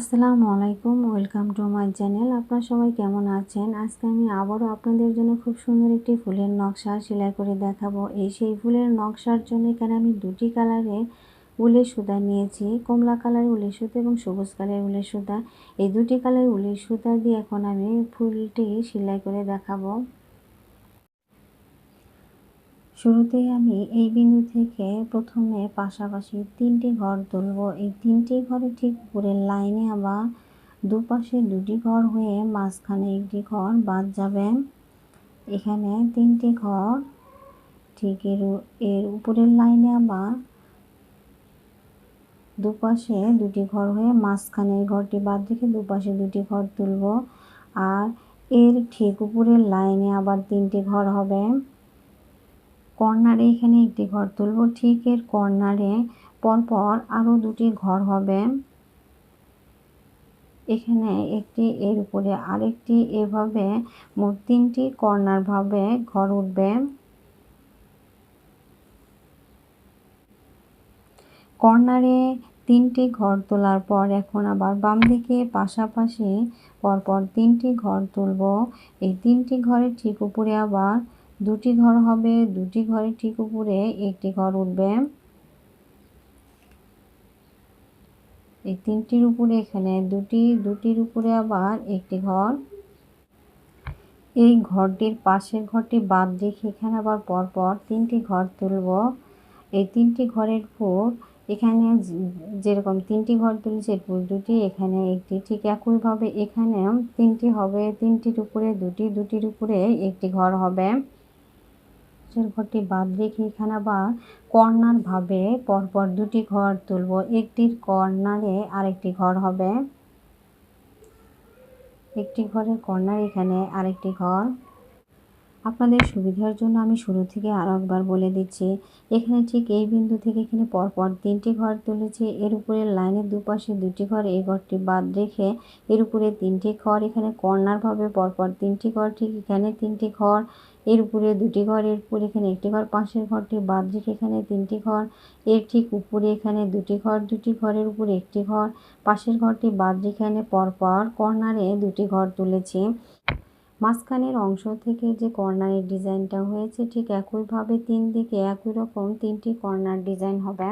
আসসালামু আলাইকুম, welcome to my channel. আপনারা সবাই কেমন আছেন? আজকে আমি আবারও আপনাদের জন্য খুব সুন্দর একটি ফুলের নকশা সেলাই করে দেখাবো। এই সেই ফুলের নকশার জন্য এখানে আমি দুটি কালারের উলের সুতা নিয়েছি। কমলা কালারের উলের সুতা এবং সবুজ কালারের উলের সুতা। এই দুটি কালারের উলের সুতা দিয়ে এখন আমি ফুলটি সেলাই করে দেখাবো। শুরুতেই আমি এই বিন্দু থেকে প্রথমে পাশাপাশি তিনটি ঘর তুলব। এই তিনটি ঘরে ঠিক উপরের লাইনে আবার দুপাশে দুটি ঘর হয়ে মাঝখানে একটি ঘর বাদ যাবে। এখানে তিনটি ঘর, ঠিক এর এর উপরের লাইনে আবার দুপাশে দুটি ঘর হয়ে মাঝখানে ঘরটি বাদ রেখে দুপাশে দুটি ঘর তুলব। আর এর ঠিক উপরের লাইনে আবার তিনটি ঘর হবে। কর্নারে এখানে একটি ঘর তুলব। ঠিক এর কর্নারে পরপর আরও দুটি ঘর হবে। এখানে একটি এর উপরে আরেকটি। এভাবে মোট তিনটি কর্নার ভাবে ঘর উঠবে। কর্নারে তিনটি ঘর তোলার পর এখন আবার বাম দিকে পাশাপাশি পরপর তিনটি ঘর তুলব। এই তিনটি ঘরের ঠিক উপরে আবার দুটি ঘর হবে, দুটি ঘরের ঠিক উপরে একটি ঘর উঠবে। এই তিনটির উপরে এখানে দুটি, দুটির উপরে আবার একটি ঘর। এই ঘরটির পাশের ঘরটি বাদ রেখে এখানে আবার পরপর তিনটি ঘর তুলব। এই তিনটি ঘরের উপর এখানে যেরকম তিনটি ঘর তুলেছে এরপর দুটি, এখানে একটি ঠিক একইভাবে এখানে তিনটি হবে। তিনটির উপরে দুটি, দুটির উপরে একটি ঘর হবে। পাশের ঘরটি বাদ রেখে এখানে আবার কর্নার ভাবে পরপর দুটি ঘর তুলব। একটির কর্নারে আরেকটি ঘর হবে। একটি ঘরের কর্নার এখানে আরেকটি ঘর। আপনাদের সুবিধার জন্য আমি শুরু থেকে আরও একবার বলে দিচ্ছি, এখানে ঠিক এই বিন্দু থেকে এখানে পরপর তিনটি ঘর তুলেছি, এর উপরে লাইনের দুপাশে দুটি ঘর, এই ঘরটি বাদ রেখে এর উপরে তিনটি ঘর, এখানে কর্নারভাবে পরপর তিনটি ঘর, ঠিক এখানে তিনটি ঘর, এর উপরে দুটি ঘর, এর উপরে এখানে একটি ঘর, পাশের ঘরটি বাদ রেখে এখানে তিনটি ঘর, এর ঠিক উপরে এখানে দুটি ঘর, দুটি ঘরের উপরে একটি ঘর, পাশের ঘরটি বাদ রেখে এখানে পরপর কর্নারে দুটি ঘর তুলেছি। মাঝখানের অংশ থেকে যে কর্নারের ডিজাইনটা হয়েছে, ঠিক একইভাবে তিন দিকে একই রকম তিনটি কর্নার ডিজাইন হবে।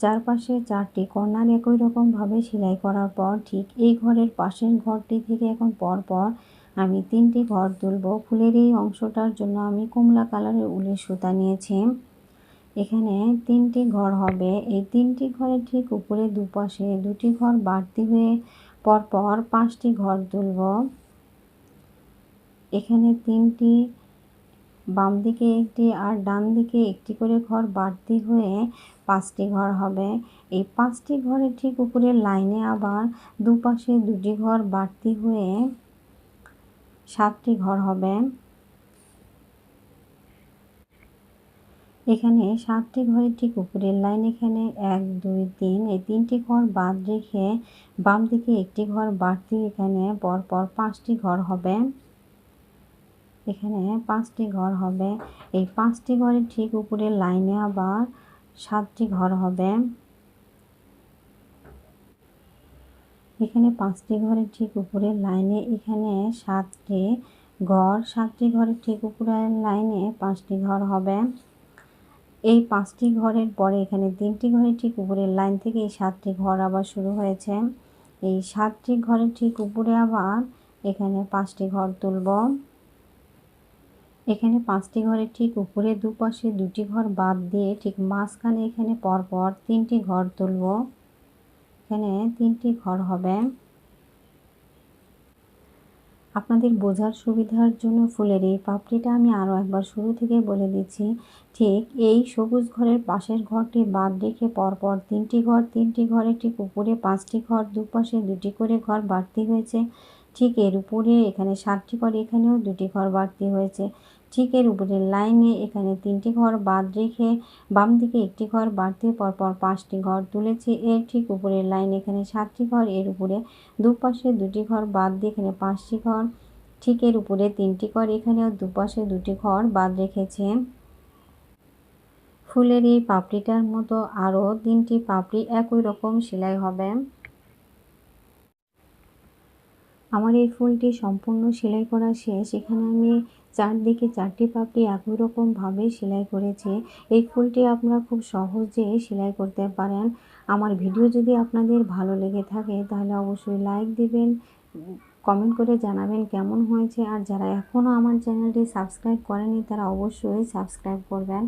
চারপাশে চারটি কর্নার একই রকমভাবে সেলাই করার পর ঠিক এই ঘরের পাশের ঘরটি থেকে এখন পরপর আমি তিনটি ঘর তুলব। ফুলের এই অংশটার জন্য আমি কমলা কালারের উলের সুতা নিয়েছি। এখানে তিনটি ঘর হবে। এই তিনটি ঘরের ঠিক উপরে দুপাশে দুটি ঘর বাড়তি হয়ে পরপর পাঁচটি ঘর তুলব। এখানে তিনটি বাম দিকে একটি আর ডান দিকে একটি করে ঘর বাড়তি হয়ে পাঁচটি ঘর হবে। এই পাঁচটি ঘরের ঠিক উপরের লাইনে আবার দুপাশে দুটি ঘর বাড়তি হয়ে সাতটি ঘর হবে। এখানে সাতটি ঘরের ঠিক উপরের লাইন এখানে এক, দুই, তিন। এই তিনটি ঘর বাদ রেখে বাম দিকে একটি ঘর বাড়তি এখানে পরপর পাঁচটি ঘর হবে। এখানে পাঁচটি ঘর হবে। এই পাঁচটি ঘরের ঠিক উপরের লাইনে আবার সাতটি ঘর হবে। এখানে পাঁচটি ঘরের ঠিক উপরের লাইনে এখানে সাতটি ঘর, সাতটি ঘরের ঠিক উপরের লাইনে পাঁচটি ঘর হবে। এই পাঁচটি ঘরের পরে এখানে তিনটি ঘরের ঠিক উপরের লাইন থেকে এই সাতটি ঘর আবার শুরু হয়েছে। এই সাতটি ঘরের ঠিক উপরে আবার এখানে পাঁচটি ঘর তুলব। এখানে পাঁচটি ঘরের ঠিক উপরে দুপাশে দুটি ঘর বাদ দিয়ে ঠিক মাঝখানে এখানে পরপর তিনটি ঘর তুলব। এখানে তিনটি ঘর হবে। আপনাদের বোঝার সুবিধার জন্য ফুলের এই পাপড়িটা আমি আরও একবার শুরু থেকে বলে দিচ্ছি। ঠিক এই সবুজ ঘরের পাশের ঘরটি বাদ রেখে পরপর তিনটি ঘর, তিনটি ঘরে ঠিক উপরে পাঁচটি ঘর, দুপাশে দুটি করে ঘর বাড়তি হয়েছে। ঠিক এর উপরে এখানে সাতটি ঘর এখানেও দুটি ঘর বাড়তি হয়েছে। ঠিক এর উপরে লাইনে এখানে তিনটি ঘর বাদ রেখে বাম দিকে একটি ঘর বাড়তি পরপর পাঁচটি ঘর তুলেছি। এর ঠিক উপরের লাইন এখানে সাতটি ঘর, এর উপরে দুপাশে দুটি ঘর বাদ দিয়ে এখানে পাঁচটি ঘর ঠিক এর উপরে তিনটি ঘর, এখানেও দুপাশে দুটি ঘর বাদ রেখেছে। ফুলের এই পাপড়িটার মতো আরও তিনটি পাপড়ি একই রকম সেলাই হবে। আমার এই ফুলটি সম্পূর্ণ সেলাই করা শেষ। এখানে আমি চারদিকে চারটি পাপড়ি একই রকমভাবে সেলাই করেছি। এই ফুলটি আপনারা খুব সহজে সেলাই করতে পারেন। আমার ভিডিও যদি আপনাদের ভালো লেগে থাকে, তাহলে অবশ্যই লাইক দিবেন, কমেন্ট করে জানাবেন কেমন হয়েছে। আর যারা এখনও আমার চ্যানেলটি সাবস্ক্রাইব করেনি তারা অবশ্যই সাবস্ক্রাইব করবেন।